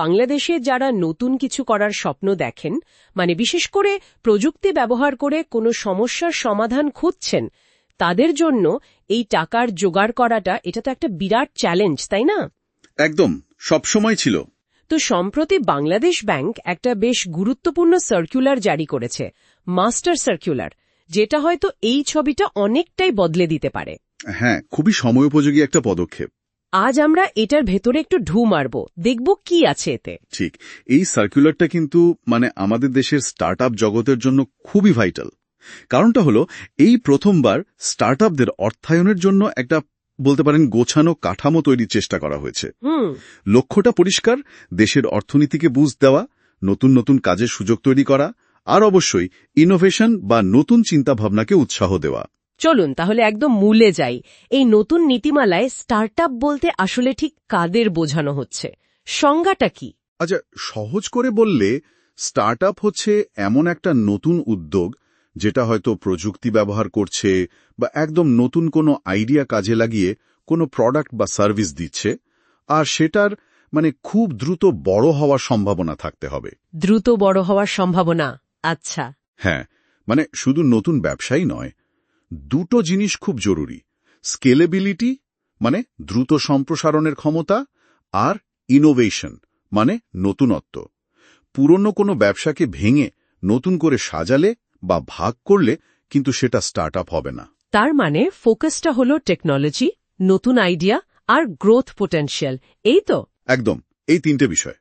বাংলাদেশে যারা নতুন কিছু করার স্বপ্ন দেখেন মানে বিশেষ করে প্রযুক্তি ব্যবহার করে কোনো সমস্যার সমাধান খুঁজছেন তাদের জন্য এই টাকার জোগাড় করাটা এটা তো একটা বিরাট চ্যালেঞ্জ তাই না? একদম সবসময় ছিল। তো সম্প্রতি বাংলাদেশ ব্যাংক একটা বেশ গুরুত্বপূর্ণ সার্কুলার জারি করেছে মাস্টার সার্কুলার যেটা হয়তো এই ছবিটা অনেকটাই বদলে দিতে পারে। হ্যাঁ খুবই সময়োপযোগী একটা পদক্ষেপ। আজ আমরা এটার ভেতরে একটু ঢু মারব দেখব কি আছে এতে। ঠিক এই সার্কুলারটা কিন্তু মানে আমাদের দেশের স্টার্ট জগতের জন্য খুবই ভাইটাল কারণটা হলো এই প্রথমবার স্টার্ট অর্থায়নের জন্য একটা বলতে পারেন গোছানো কাঠামো তৈরির চেষ্টা করা হয়েছে। লক্ষ্যটা পরিষ্কার দেশের অর্থনীতিকে বুঝ দেওয়া নতুন নতুন কাজের সুযোগ তৈরি করা আর অবশ্যই ইনোভেশন বা নতুন চিন্তাভাবনাকে উৎসাহ দেওয়া। চলুন তাহলে একদম মূলে যাই। এই নতুন নীতিমালায় স্টার্টআপ বলতে আসলে ঠিক কাদের বোঝানো হচ্ছে? সংজ্ঞাটা কি? আচ্ছা সহজ করে বললে স্টার্ট হচ্ছে এমন একটা নতুন উদ্যোগ যেটা হয়তো প্রযুক্তি ব্যবহার করছে বা একদম নতুন কোনো আইডিয়া কাজে লাগিয়ে কোনো প্রোডাক্ট বা সার্ভিস দিচ্ছে আর সেটার মানে খুব দ্রুত বড় হওয়ার সম্ভাবনা থাকতে হবে। দ্রুত বড় হওয়ার সম্ভাবনা? আচ্ছা। হ্যাঁ মানে শুধু নতুন ব্যবসাই নয় দুটো জিনিস খুব জরুরি স্কেলেবিলিটি মানে দ্রুত সম্প্রসারণের ক্ষমতা আর ইনোভেশন মানে নতুনত্ব। পুরনো কোনো ব্যবসাকে ভেঙে নতুন করে সাজালে বা ভাগ করলে কিন্তু সেটা স্টার্ট হবে না। তার মানে ফোকাসটা হলো টেকনোলজি নতুন আইডিয়া আর গ্রোথ পোটেনশিয়াল এই তো? একদম এই তিনটে বিষয়।